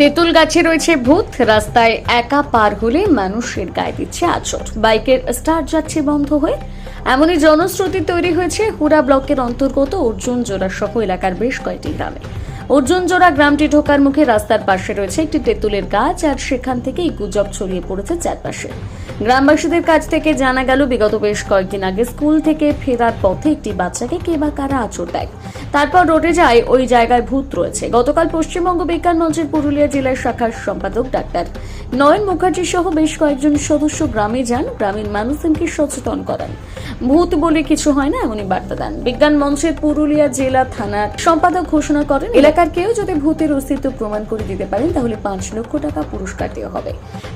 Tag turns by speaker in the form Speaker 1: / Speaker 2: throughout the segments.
Speaker 1: তেঁতুল গাছে রয়েছে ভূত। রাস্তায় একা পার হলে মানুষের গায়ে দিচ্ছে আচর বাইকের স্টার্ট যাচ্ছে বন্ধ হয়ে। এমনই জনশ্রুতি তৈরি হয়েছে হুরা ব্লকের অন্তর্গত অর্জুন জোড়াসহ এলাকার বেশ কয়েকটি গ্রামে। অর্জুন জোড়া গ্রামটি ঢোকার মুখে রাস্তার পাশে রয়েছে একটি তেঁতুলের গাছ, আর সেখান থেকে এই গুজব ছড়িয়ে পড়েছে চারপাশে। গ্রামবাসীদের কাছ থেকে জানা গেল, বিগত বেশ কয়েকদিন আগে স্কুল থেকে ফেরার পথে একটি বাচ্চাকে কে বা কারা আঁচড় দেয়। তারপর রোডে যায়, ওই জায়গায় ভূত রয়েছে। গতকাল পশ্চিমবঙ্গ বিজ্ঞান মঞ্চের পুরুলিয়া জেলার শাখার সম্পাদক ডাক্তার নয়ন মুখার্জি সহ বেশ কয়েকজন সদস্য গ্রামে যান। গ্রামের মানুষজনকে সচেতন করেন। ভূত বলে কিছু হয় না, এমনই বার্তা দেন। বিজ্ঞান মঞ্চের পুরুলিয়া জেলা থানার সম্পাদক ঘোষণা করেন এলাকার কেউ যদি ভূতের অস্তিত্ব প্রমাণ করে দিতে পারেন তাহলে পাঁচ লক্ষ টাকা পুরস্কার দেওয়া হবে।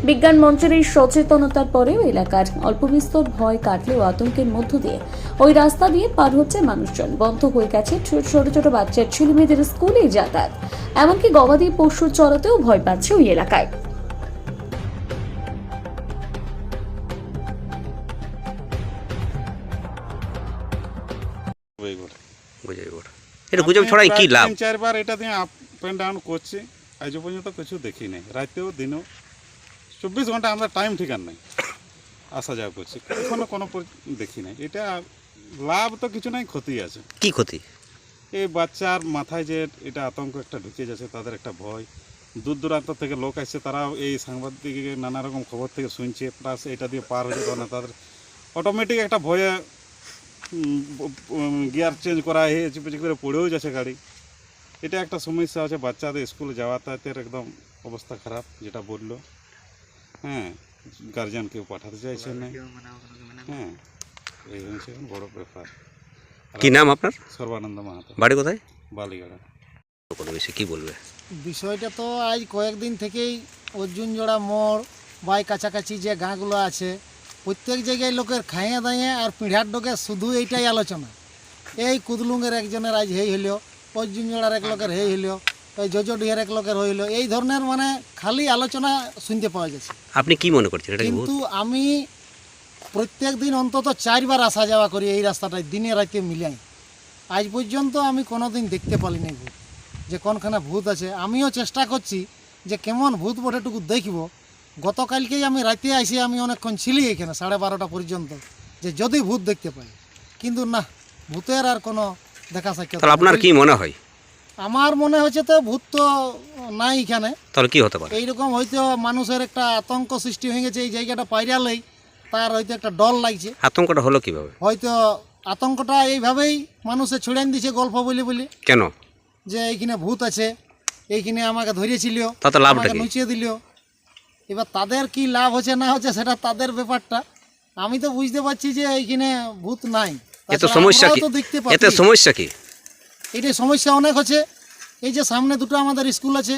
Speaker 1: বিজ্ঞান মঞ্চের এই সচেতনতার পরেও এলাকার অল্প বিস্তর ভয় কাটলেও আতঙ্কের মধ্য দিয়ে ওই রাস্তা দিয়ে পার হচ্ছে মানুষজন। বন্ধ হয়ে গেছে ছোট ছোট বাচ্চার ছেলে মেয়েদের স্কুলে যাতায়াত। এমনকি গবাদি পশু চড়াতেও ভয় পাচ্ছে ওই এলাকায়।
Speaker 2: গুজব ওর এটা গুজব ছড়াই কি লাভ?
Speaker 3: তিন চারবার এটা দিয়ে আপ অ্যান্ড ডাউন করছি। আজ পর্যন্ত কিছু দেখি নাই। রাতেও দিনেও। চব্বিশ ঘণ্টা আমরা টাইম ঠিকান নাই। আসা যাওয়া করছি। এখনও কোনো দেখি নাই। এটা লাভ তো কিছু নাই ক্ষতি আছে।
Speaker 2: কি ক্ষতি?
Speaker 3: এই বাচ্চার মাথায় যে এটা আতঙ্ক একটা ঢুকে যাচ্ছে তাদের একটা ভয়। দূর দূরান্ত থেকে লোক আসছে তারাও এই সাংবাদিক নানা রকম খবর থেকে শুনছে। প্লাস এটা দিয়ে পার হয়ে যেত না তাদের অটোমেটিক একটা ভয়ে গিয়ার চেঞ্জ করা হয়ে চিপে করে পড়েও যাচ্ছে গাড়ি। এটা একটা সমস্যা আছে বাচ্চাদের স্কুলে যাতায়াতের একদম অবস্থা খারাপ যেটা বলল। হ্যাঁ গার্জিয়ান কেউ পাঠাতে চাইছে না। হ্যাঁ এই হচ্ছে বড় ব্যাপার।
Speaker 2: কি নাম আপনার?
Speaker 3: সর্বানন্দ মাহাতো।
Speaker 2: বাড়ি কোথায়?
Speaker 3: বালিগাড়া।
Speaker 2: কি বলবে?
Speaker 4: বিষয়টা তো আজ কয়েকদিন থেকেই অর্জুন জোড়া মোড় বাই কাছাকাছি যে গাঁগুলো আছে প্রত্যেক জায়গায় লোকের খাইয়ে দাইয়ে আর পিঁড়ার ডোকে শুধু এইটাই আলোচনা। এই কুদলুঙ্গের একজনের আজ হেই হইল অর্জুন জোড়ার এক লোকের হেই হইল ওই জজডিহার এক লোকের হইল এই ধরনের মানে খালি আলোচনা শুনতে পাওয়া যাচ্ছে
Speaker 2: আপনি কি মনে করছেন এটা
Speaker 4: কিন্তু আমি প্রত্যেক দিন অন্তত চারবার আসা যাওয়া করি এই রাস্তাটায় দিনে রাতে মিলাই। আজ পর্যন্ত আমি কোনোদিন দেখতে পারিনি ভূত। যে কোনখানে ভূত আছে আমিও চেষ্টা করছি যে কেমন ভূত বটেটুকু দেখব। গতকালকেই আমি রাতে আসি আমি অনেকক্ষণ ছিলি এখানে সাড়ে বারোটা পর্যন্ত যে যদি ভূত দেখতে পাই। কিন্তু না ভূতের আর কোনো দেখা সাক্ষাৎ
Speaker 2: আপনার কি মনে হয়?
Speaker 4: আমার মনে হচ্ছে তো ভূত তো নাই এখানে।
Speaker 2: তাহলে কি হতে পারে?
Speaker 4: এইরকম হয়তো মানুষের একটা আতঙ্ক সৃষ্টি হয়ে গেছে এই জায়গাটা পাইরালেই তার হয়তো একটা ডর লাগছে।
Speaker 2: আতঙ্কটা হলো কীভাবে?
Speaker 4: হয়তো আতঙ্কটা এইভাবেই মানুষে ছড়িয়ে দিছে গল্প বলে বলি।
Speaker 2: কেন?
Speaker 4: যে এইখানে ভূত আছে এইখানে আমাকে ধরেছিল
Speaker 2: তাতে লাভটা
Speaker 4: নুচিয়ে দিল। এবার তাদের কি লাভ হচ্ছে না হচ্ছে সেটা তাদের ব্যাপারটা। আমি তো বুঝতে পারছি যে এইখানে ভূত নাই।
Speaker 2: এত সমস্যা কি? এতে সমস্যা কি?
Speaker 4: এইটাই সমস্যা অনেক হচ্ছে। এই যে সামনে দুটো আমাদের স্কুল আছে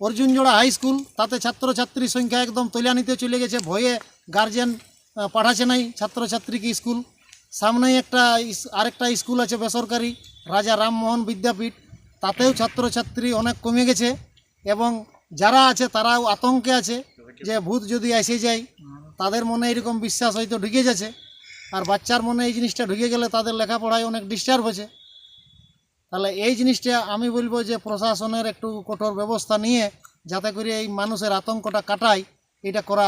Speaker 4: অর্জুন জোড়া হাই স্কুল তাতে ছাত্রছাত্রীর সংখ্যা একদম তৈলানিতে চলে গেছে ভয়ে গার্জিয়ান পাঠাচ্ছে নাই ছাত্রছাত্রীকে স্কুল। সামনেই একটা আরেকটা স্কুল আছে বেসরকারি রাজা রামমোহন বিদ্যাপীঠ তাতেও ছাত্রছাত্রী অনেক কমে গেছে এবং যারা আছে তারাও আতঙ্কে আছে। যে ভূত যদি এসে যায় তাদের মনে এরকম বিশ্বাস হয়তো ঢুকে যাচ্ছে। আর বাচ্চার মনে এই জিনিসটা ঢুকে গেলে তাদের লেখাপড়ায় অনেক ডিস্টার্ব হচ্ছে। তাহলে এই জিনিসটা আমি বলব যে প্রশাসনের একটু কঠোর ব্যবস্থা নিয়ে যাতে করে এই মানুষের আতঙ্কটা কাটায় এটা করা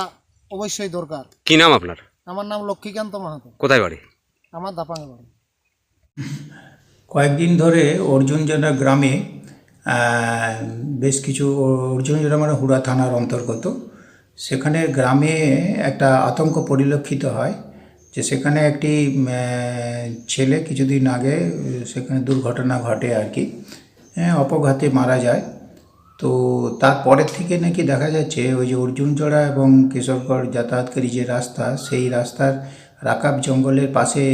Speaker 4: অবশ্যই দরকার।
Speaker 2: কি নাম আপনার?
Speaker 4: আমার নাম লক্ষ্মীকান্ত মাহাতো।
Speaker 2: কোথায় বাড়ি?
Speaker 4: আমার দাপাঙ্গে বাড়ি।
Speaker 5: কয়েকদিন ধরে অর্জুনজোড়া গ্রামে বেশ কিছু অর্জুনজোড়া মানে হুড়া থানার অন্তর্গত। সেখানে গ্রামে একটা আতঙ্ক পরিলক্ষিত হয় যে সেখানে একটি ছেলে কিছুদিন আগে সেখানে দুর্ঘটনা ঘটে আর কি অপঘাতে মারা যায়। তো তারপরের থেকে নাকি দেখা যাচ্ছে ওই যে অর্জুনচড়া এবং কেশবগড় যাতায়াতকারী যে রাস্তা, সেই রাস্তার রাকাব জঙ্গলের পাশে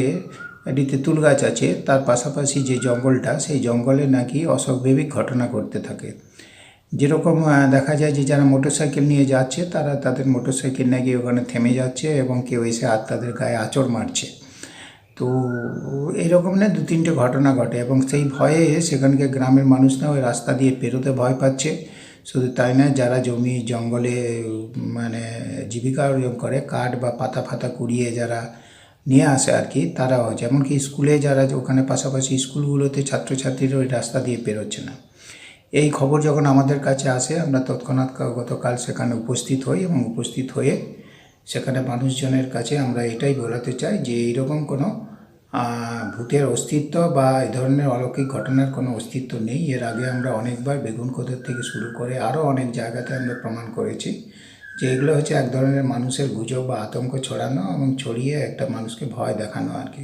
Speaker 5: একটি তেঁতুল গাছ আছে। তার পাশাপাশি যে জঙ্গলটা, সেই জঙ্গলে নাকি অস্বাভাবিক ঘটনা ঘটতে থাকে। যেরকম দেখা যায় যে যারা মোটরসাইকেল নিয়ে যাচ্ছে, তারা তাদের মোটরসাইকেল নাকি ওখানে থেমে যাচ্ছে এবং কেউ এসে আর তাদের গায়ে আঁচড় মারছে। তো এইরকম না দু তিনটে ঘটনা ঘটে এবং সেই ভয়ে সেখানকার গ্রামের মানুষরা ওই রাস্তা দিয়ে পেরোতে ভয় পাচ্ছে। শুধু তাই না, যারা জমি জঙ্গলে মানে জীবিকা অর্জন করে, কাঠ বা পাতা ফাতা কুড়িয়ে যারা নিয়ে আসে আর কি, তারাও যেমন কি স্কুলে যারা ওখানে পাশাপাশি স্কুলগুলোতে ছাত্রছাত্রীরা ওই রাস্তা দিয়ে পেরোচ্ছে না। এই খবর যখন আমাদের কাছে আসে, আমরা তৎক্ষণাৎ গতকাল সেখানে উপস্থিত হই এবং উপস্থিত হয়ে সেখানে মানুষজনের কাছে আমরা এটাই বলাতে চাই যে, এইরকম কোনো ভূতের অস্তিত্ব বা এই ধরনের অলৌকিক ঘটনার কোনো অস্তিত্ব নেই। এর আগে আমরা অনেকবার বেগুন কোদর থেকে শুরু করে আরও অনেক জায়গাতে আমরা প্রমাণ করেছি যে, এগুলো হচ্ছে এক ধরনের মানুষের গুজব বা আতঙ্ক ছড়ানো এবং ছড়িয়ে একটা মানুষকে ভয় দেখানো আর কি।